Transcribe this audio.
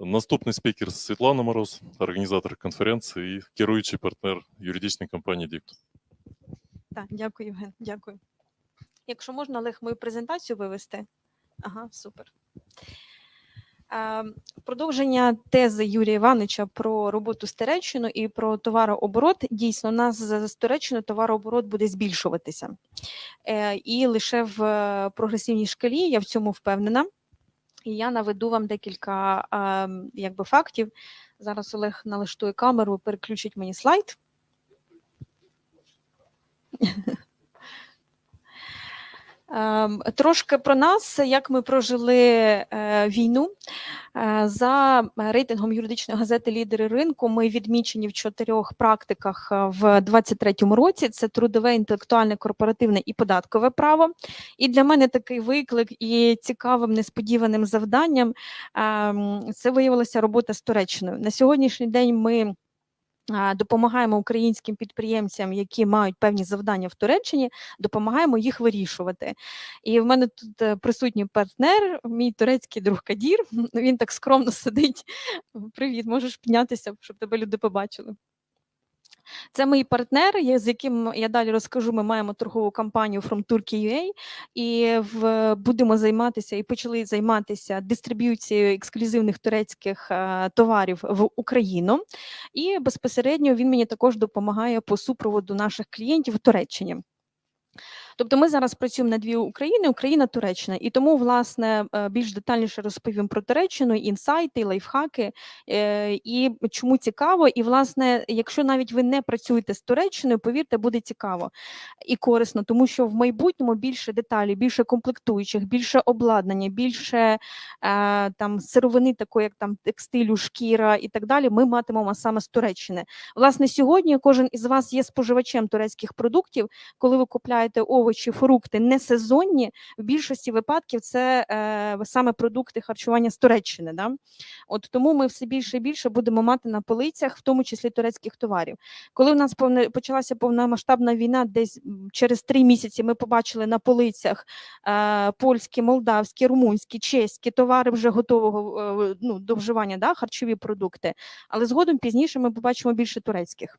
Наступний спікер Світлана Мороз, організатор конференції і керуючий партнер юридичної компанії Дікт. Так, дякую, Євген, дякую. Якщо можна, Олег, мою презентацію вивести. Ага, супер. Е, Продовження тези Юрія Івановича про роботу з Туреччиною і про товарооборот. Дійсно, у нас з з Туреччиною товарооборот буде збільшуватися. Е, І лише в е, прогресивній шкалі я в цьому впевнена. І я наведу вам декілька е, якби, фактів. Зараз Олег налаштує камеру, переключить мені слайд. Ем, Трошки про нас, як ми прожили е, війну. Е, За рейтингом юридичної газети Лідери ринку ми відмічені в чотирьох практиках е, в 23-му році: це трудове, інтелектуальне, корпоративне і податкове право. І для мене такий виклик і цікавим несподіваним завданням ем, це виявилася робота з Туреччиною. На сьогоднішній день ми допомагаємо українським підприємцям, які мають певні завдання в Туреччині, допомагаємо їх вирішувати. І в мене тут е, присутній партнер, мій турецький друг Кадір. Він так скромно сидить. Привіт, можеш піднятися, щоб тебе люди побачили. Це мій партнер, з яким я далі розкажу. Ми маємо торгову компанію From Turkey.ua і в, будемо займатися і почали займатися дистриб'юцією ексклюзивних турецьких а, товарів в Україну. І безпосередньо він мені також допомагає по супроводу наших клієнтів в Туреччині. Тобто ми зараз працюємо на дві України, Україна, Туреччина. І тому, власне, е, більш детальніше розповім про Туреччину, інсайти, лайфхаки, е, і чому цікаво. І, власне, якщо навіть ви не працюєте з Туреччиною, повірте, буде цікаво і корисно, тому що в майбутньому більше деталей, більше комплектуючих, більше обладнання, більше е, там сировини, такої як там текстилю, шкіра і так далі. Ми матимемо саме з Туреччини. Власне, сьогодні кожен із вас є споживачем турецьких продуктів. Коли ви купляєте овочі, фрукти не сезонні, в більшості випадків це е, саме продукти харчування з Туреччини. Да? От тому ми все більше і більше будемо мати на полицях, в тому числі турецьких товарів. Коли у нас повне почалася повномасштабна війна, десь через три місяці ми побачили на полицях е, польські, молдавські, румунські, чеські товари вже готового е, ну, до вживання, да, харчові продукти. Але згодом пізніше ми побачимо більше турецьких.